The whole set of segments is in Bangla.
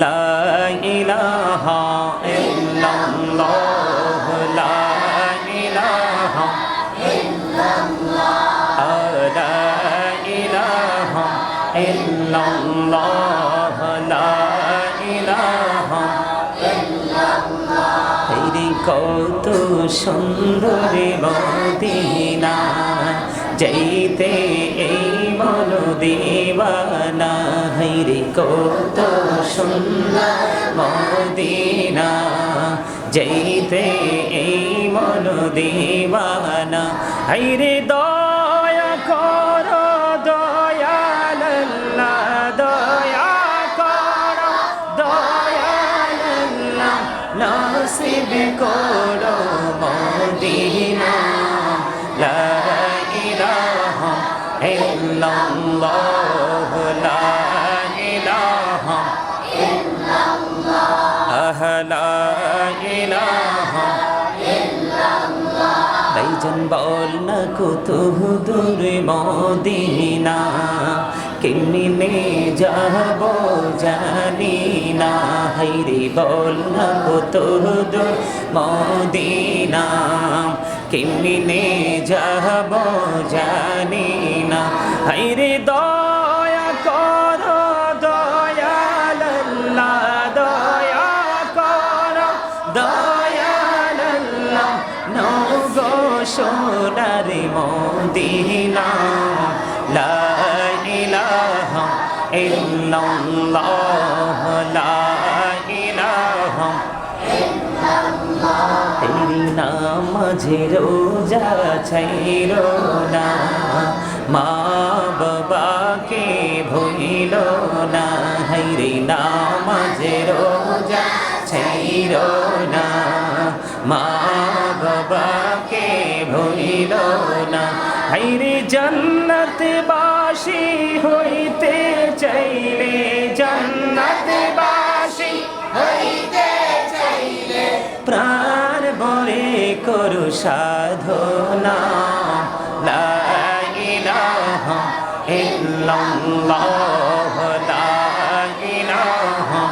لا إله إلا الله لا إله إلا الله لا إله إلا الله لا إله হেরি কত সুন্দর মদিনা যাইতে এই মন দিবানা হেরি কত সুন্দর মদিনা। যাইতে এই মন দিবানা হেরি দয়া কর, দয়াল দয়া কর, দয়াল নসিব ইলাহা ইল্লাল্লাহ লা ইলাহা ইল্লাল্লাহ। লা ইলাহা ভাইজান বল না কত দূর মদিনা, কেমনে যাব জানি না। হাইরে বল না কত দূর মদিনা, কেমনে যাব জানি হাইরে দয়া কর দয়াল দয়া কর দয়াল নগো সোনার মদিনা লাইলাহ ইল্লাল্লাহ লাইলাহ তেরি নাম ঝেরো যা ছাইরো না মা বাবাকে ভইল না। হাইরে নামাঝে রোজা ছাইর না। মা বাবাকে ভইল না। হাইরে জন্নত বাসি হইতে চাইলে জন্নত বাসি হইতে চাইলে প্রাণ বরে করু সাধনা। লা ইল্লাল্লাহ লা ইলাহা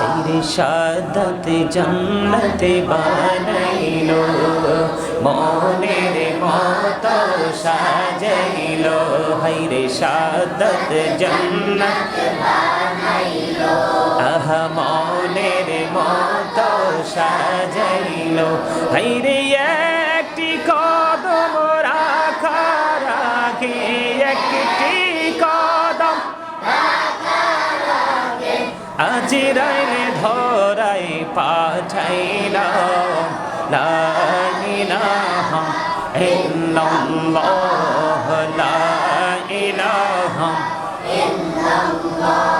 তেরে সাদত জন্নতে বানাইলো মনের মত সাজাইলো হাইরে সাদত জন্নত আহা মনের মত সাজাইলো হাইরে রাখি একটি কদম। আজিরাইলে ধরাই পাঠাইল লাইলাহ ইল্লাল্লাহ লাইলাহ ইল্লাল্লাহ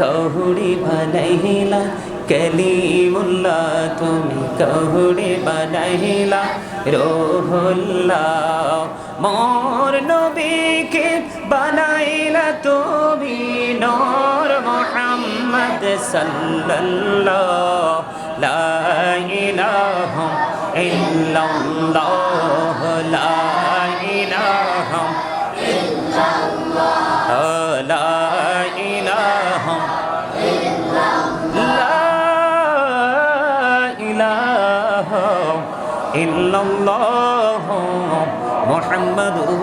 কহুড়ি বানাইলা কলিমুল্লাহ তুমি কহুড়ি বানাইলা। রোহুল্লাহ, মোর নবীকে বানাইলা তুমি নূর মুহাম্মদ সাল্লাল্লাহ। লা ইলাহা ইল্লাল্লাহ, লা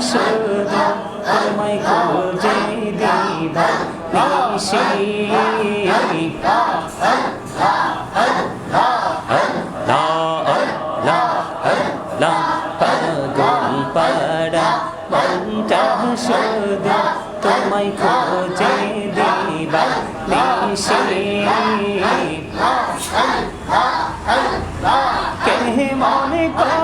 শুধু তোমায় খুঁজে দিবা নিশি পাড়া মনটা শুধু তোমায় খোঁজে দিবা নিশি কে মনে করে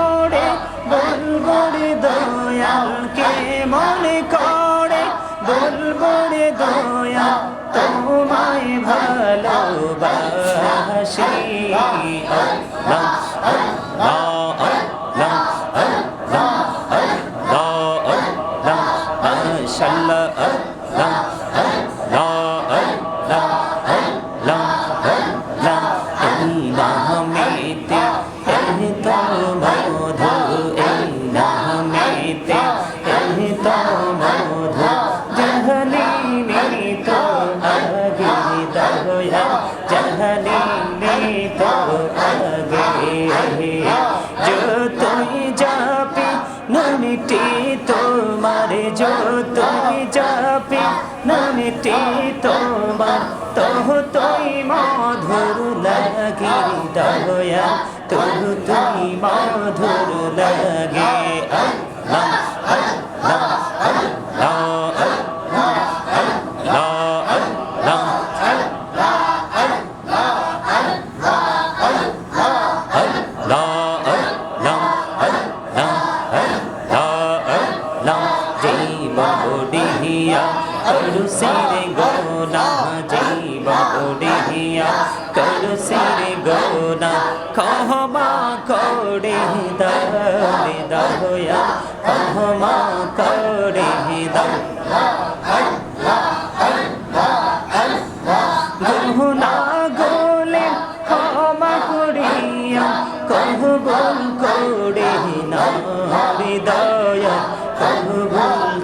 আল্লাহ তুই যাবি নামিটি তোমার। তহ তুই মধুর লাগি দয়া। তহ তুই মধুর লাগে। ক্ষমা করে গহনা গোলে ক্ষমা করিয়া কহবুল করে না হৃদয় কহবুল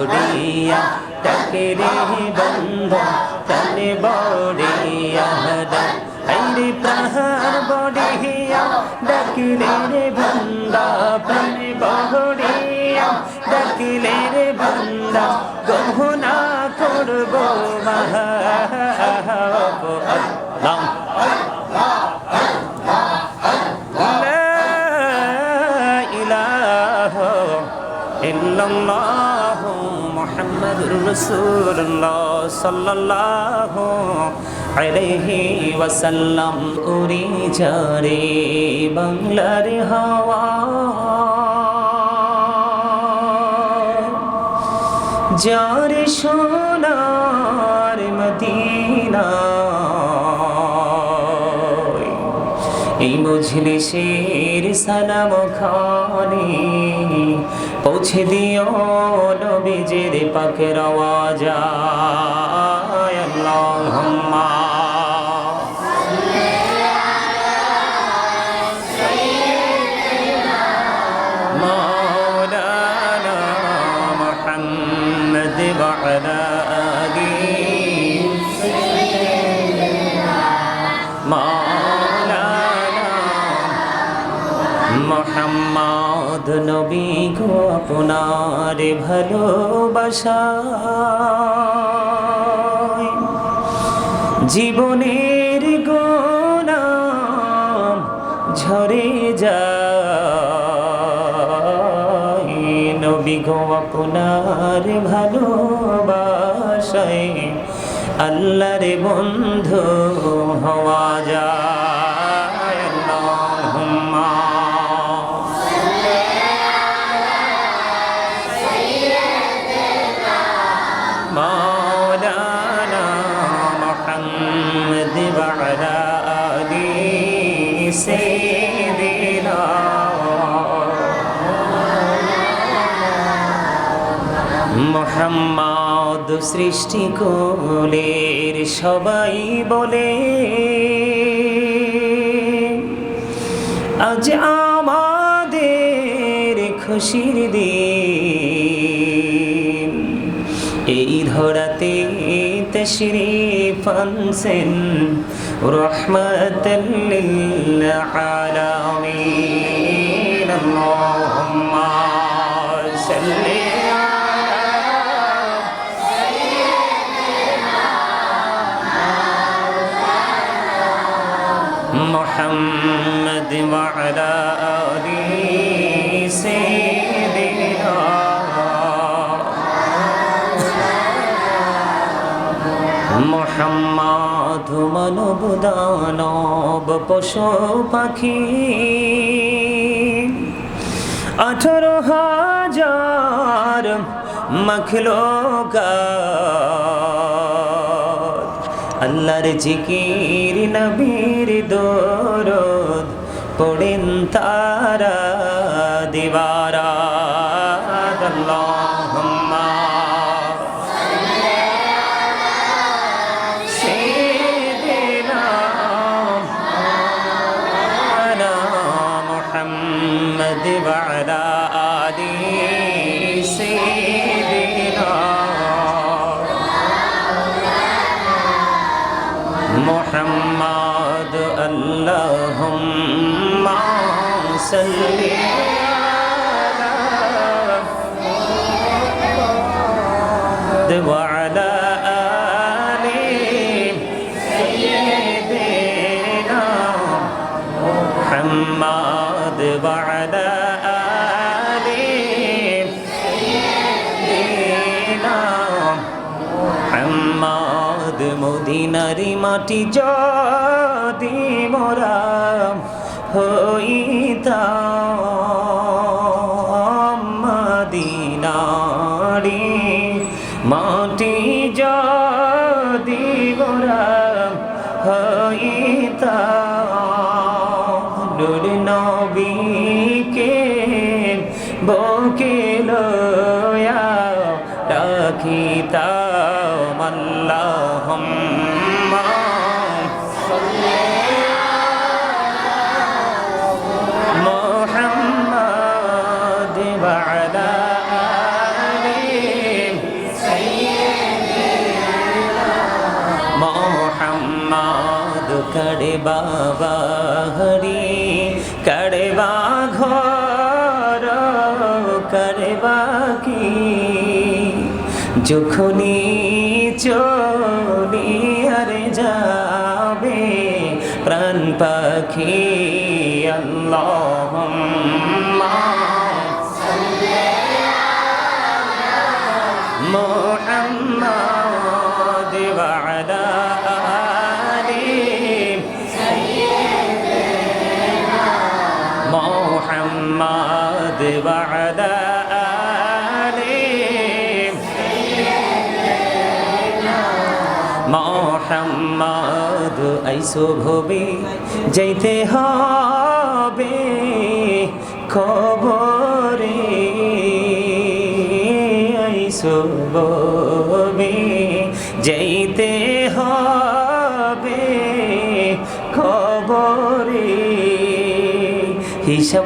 বহুড়িয়া রে বন্ধ রসুল্লাহ সাল্লাহ আলহি ওয়াসাল্লাম উড়ি ঝরে বাংলার হাওয়া। যার সোনার মদিনা। এই মজলিসের সালাম খানে পৌঁছে দিও নবীজির পাখের আওয়াজ আল্লাহুম্মা। নবী গো আপনার ভালোবাসা। জীবনের গোনাম ঝরে যায়। নবী গো আপনার ভালোবাসায় আল্লাহর বন্ধু হওয়া যায়। সৃষ্টি কোলের সবাই বলে আজ আমাদের খুশির দিন। এই ধরাতে তশরিফ আনছেন রহমতুল্লিল আল্লাহুম্মা محمد وعلى آل سيدنا মোহাম্মদ মানব দানব পশু পাখি আঠারো হাজার মখলো আল্লাহর জিকির নবীর দরদ পড়েন তারা صل على وعلى آل سيدنا محمد وعلى آل سيدنا محمد মদিনারি মাটি যদি মোরা হইতাম মদিনারি বাবা হরি করবা ঘর করবা কি? যখনই চলি আর যাবে প্রাণ পাখি আল্লাহ وعلى آله মোহাম্মদ আইসো ভবে যাইতে হবে খবরে আইসো ভবে যাইতে হবে খবরে হিসাব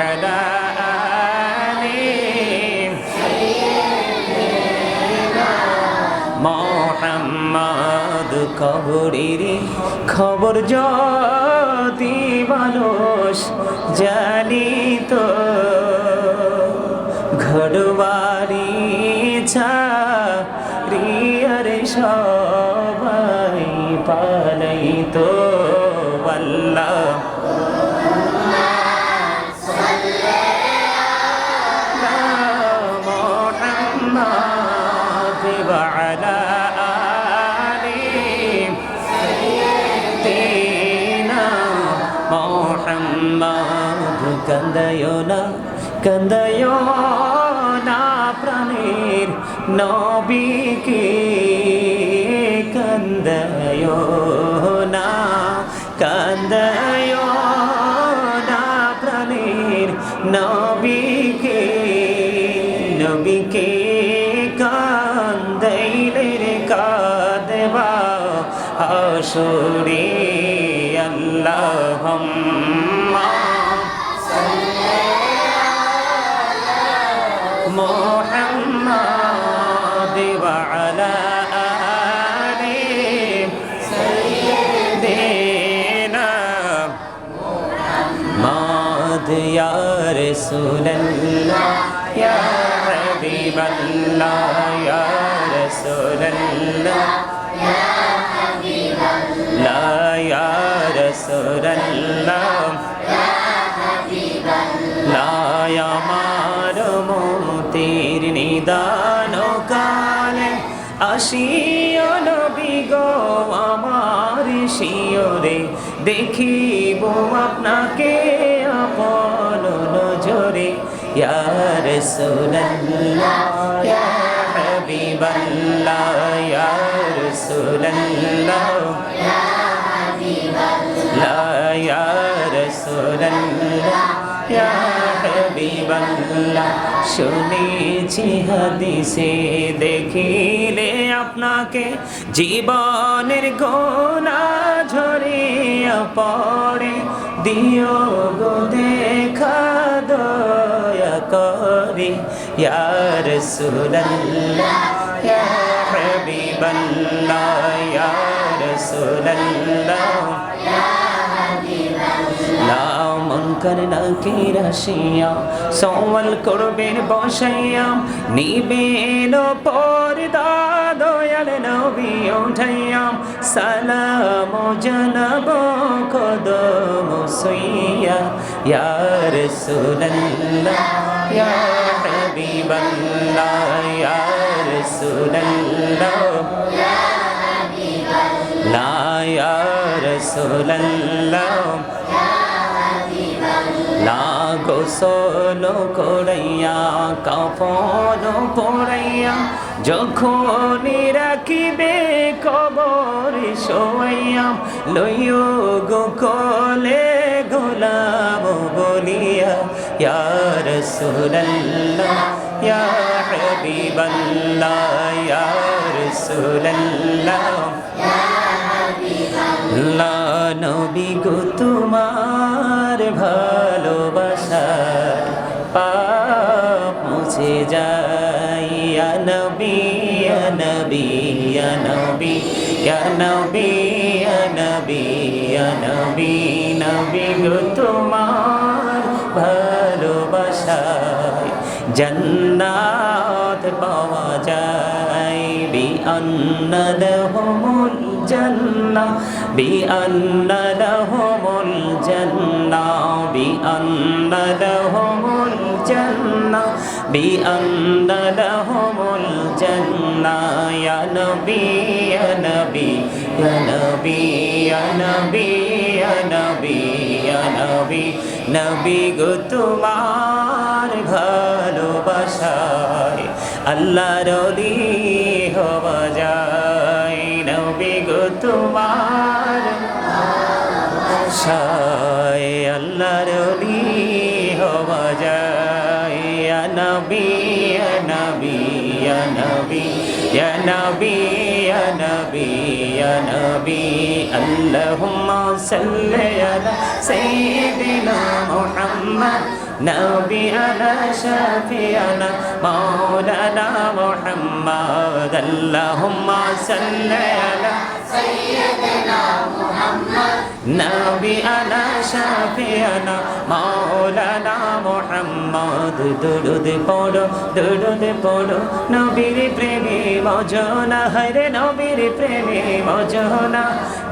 কবরের খবর যদি মানুষ জানিত ঘরবাড়ি ছাড়িয়ার সবাই পালাইত। নবীকে কান্দায় না কান্দায় না প্রাণের নবীকে নবীকে কান্দাইলে রে কাঁদবা আসরে আল্লাহ رسول الله يا حبيب الله يا رسول الله لا يا رسول الله লাই আমার মতির নিদান কালে আসিও নবী গো আমার শিওরে দেখিব আপনাকে আপন নজরে ইয়া রাসূলুল্লাহ ইয়া হাবিবাল্লাহ ইয়া রাসূলুল্লাহ لا يا رسول الله يا حبيب الله শুনেছি হাদিসে দেখিলে আপনাকে জীবনের গোনা ঝরিয়া পড়ে দিও গো দেখা দয়া করে, ইয়া রাসূলুল্লাহ, ইয়া হাবিবাল্লাহ, ইয়া রাসূলুল্লাহ। লাও মনকার নাকি রাশিয়া, সওয়াল করবেন বসাইয়া, নিবেন পর্দা দয়াল নবী উঠাইয়াম সালাম জানাব কদম সুইয়া ইয়া রাসূলুল্লাহ ইয়া হাবিবাল্লাহ ইয়া রাসূলুল্লাহ। ইয়া গোসল করাইয়া, কাফন পড়াইয়া যখন রাখিবে কবর শোয়াইয়া, লইও গো কলে গোলাম বলিয়া, ইয়া রাসূলুল্লাহ, ইয়া হাবিবাল্লাহ, ইয়া রাসূলুল্লাহ লা নবী গো তোমার ভালোবাসার যায় ইয়া নবী নবী নবী নবী নবী নবী নবী গো তোমার ভালোবাসায় জান্নাত পাওয়া যায়। বি আন্না লাহুমুল জান্নাহ বি আন্না লাহুমুল জান্নাহ বি আন্না লাহুমুল জান্নাহ বি আন্না লাহুমুল জান্নাহ ইয়া নবী ইয়া নবী নবী তোমার ভালোবাসায় আল্লাহ রলি হওয়া যায়। নবী গো তোমার শায় আল্লাহ نبي يا نبي يا نبي يا نبي. اللهم صل على سيدنا محمد. نبينا شفيعنا مولانا محمد. اللهم صل على سيدنا محمد نبينا شافينا مولانا محمد দুরুদ পড়ো দুরুদ পড়ো নবীর প্রেমে মজনা হরে নবীর প্রেমে মজনা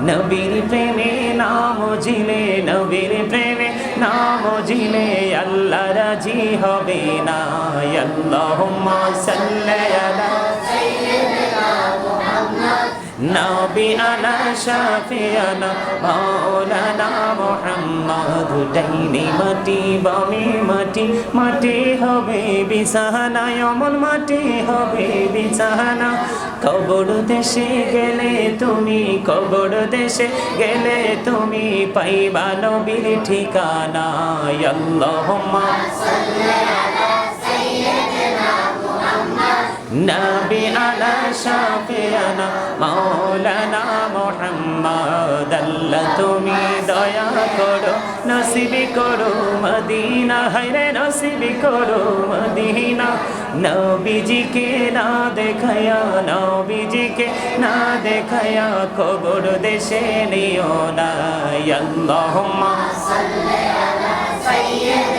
নবীর প্রেমে নাম জিলে নবীর প্রেমে নাম জিলে আল্লাহ রাজি হবে না আল্লাহুম্মা সাল্লি নবিয়ানা শাফিয়ানা মাওলানা মোহাম্মদ ডাইনি মাটি বামে মাটি মাটি হবে বিছানা। অমন মাটি হবে বিছানা। কবর দেশে গেলে তুমি, কবর দেশে গেলে তুমি পাইবা নবীর ঠিকানা আল্লাহুম্মা সাল্লি নবী আলা শাফিয়ানা মাওলানা মুহাম্মদ আল্লাহ তুমি দয়া করো নসিব করো মদিনা হায়রে নসিব করো মদিনা নবীজিকে না দেখায়া নবীজিকে না দেখায়া কবর দেশে নিও না, আল্লাহুম্মা নবী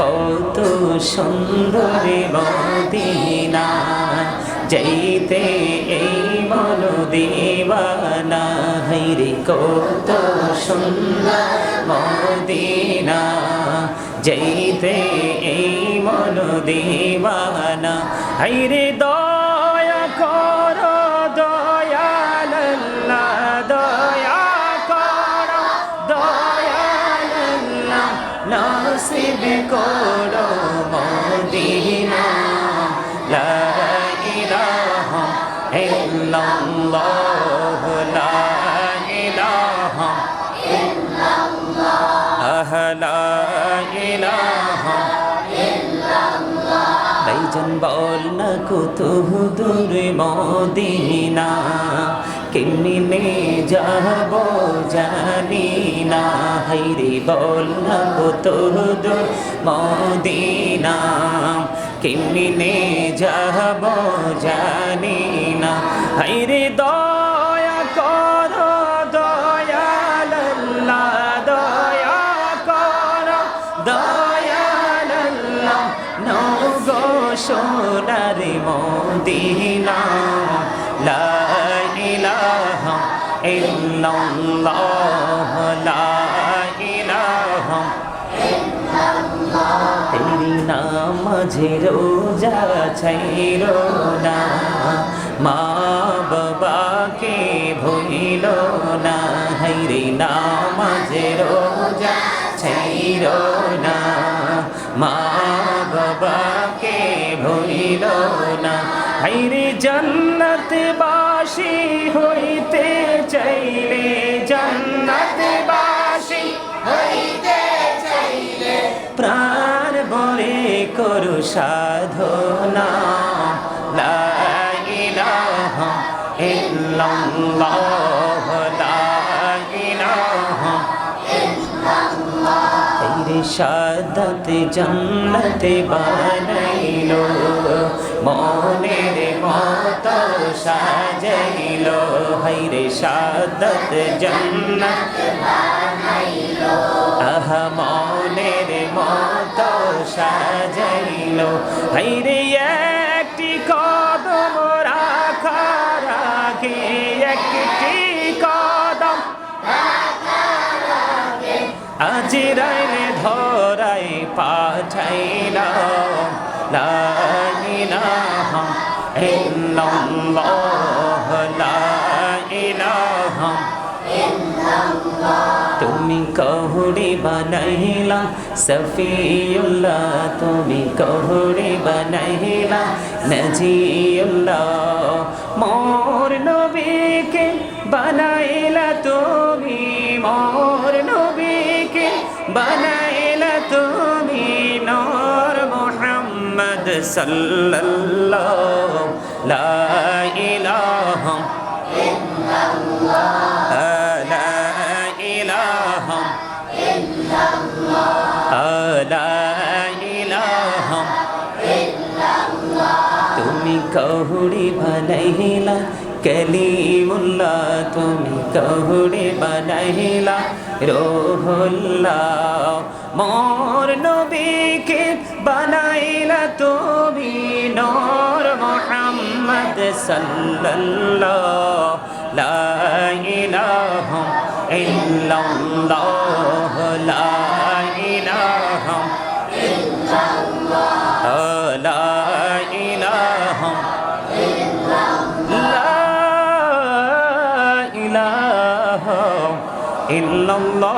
কত সুন্দরী মদিনা, যাইতে এই মন দিবানা, হইরে কত সুন্দর মদিনা, যাইতে এই মন দিবানা, হইরে দয়া নসিব করো মদিনা। লা ইলাহা ইল্লাল্লাহ, লা ইলাহা আহ, লা বল না কত দূর মদিনা। কেমনে যাব জানি না। হাইরে বল না তো দূর মদিনা কেমনে যাব জানি না। হাইরে দয়া ইল্লাল্লাহ লা ইলাহা তেরি নামাজে রোজা ছাইরো না মা বাবাকে ভুইল না হাইরে নামাজে রোজা ছাইরো না মা বাবাকে ভুইল না হাইরে জন্নত বাসি হইতে চাইলে জন্নত বাসি হইতে চাইলে প্রাণ বলে করু সাধনা। লা ইলাহা ইল্লাল্লাহ সাদত জন্নতে বানাইলো মনের মত সাজাইলো হাইরে সাদত জন্নত। আহা, মনের মত সাজাইলো হাইরে একটি কদম রাখার আগে একটি কদম। আজি রাইলে ধরাই পাঠাইল লা ইলাহা ইল্লাল্লাহ, লা ইলাহা তুমি কহুড়ি বানাইলা, সফিউল্লাহ। তুমি কহুড়ি বানাইলা, নজিউল্লাহ। মোর নবীকে বানাইলা তুমি, মোর নবীকে বানাইলা। সাল্লাল্লাহু লা ইলাহা ইল্লাল্লাহ লা ইলাহা ইল্লাল্লাহ লা ইলাহা ইল্লাল্লাহ তুমি কহুড়ি বানাইলা, কলিমুল্লাহ তুমি কহুড়ি বানাইলা, রোহুল্লাহ, মোর নবীকে বানাই তুমি নর মোহাম্মদ সাল্লাল্লাহ, লা ইলাহা ইল্লাল্লাহ, লা ইলাহা ইল্লাল্লাহ, লা ইলাহা ইল্লাল্লাহ, লা ইলাহা ইল্লাল্লাহ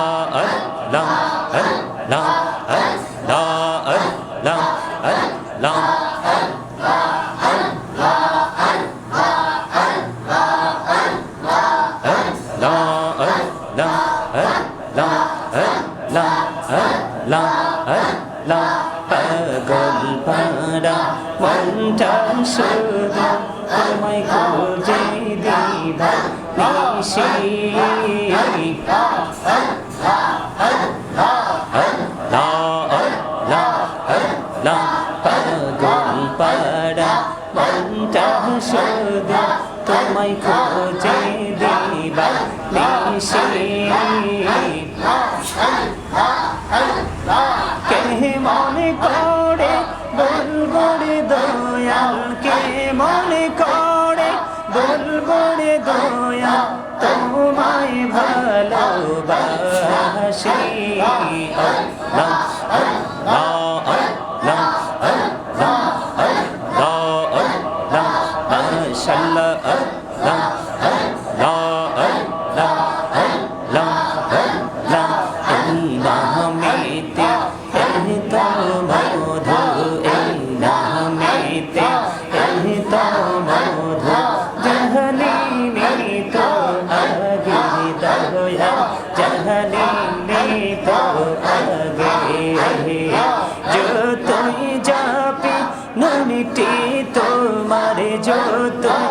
শুধু তোমায় খুঁজে দিবা নিশি পাড়া মনটা খোঁজে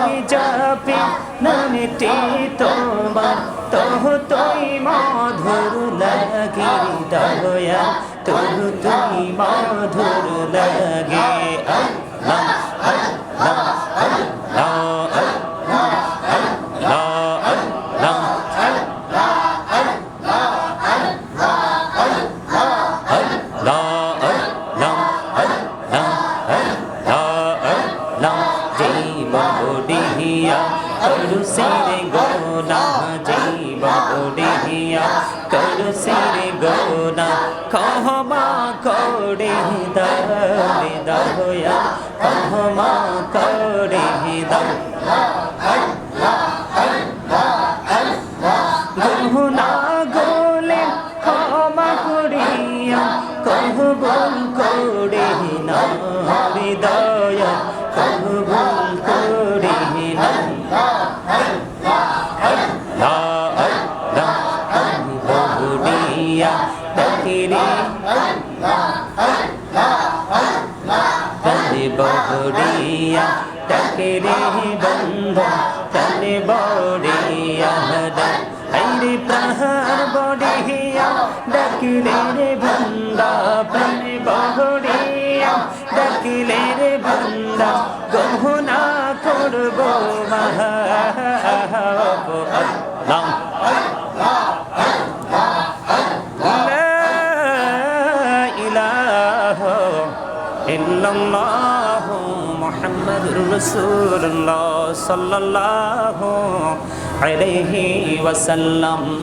যতই যাপি ননিটি তোমার তহ তুই মধুর লাগে, দয়া তহ তুই মধুর লাগে। আল্লাহ আল্লাহ। হইয়া ক্ষমা করে দাও গুহনা গোলে ক্ষমা করিয়া কহ বল করে না রসুল্লাহ সাল্লাহ আলহি ওয়াসাল্লাম।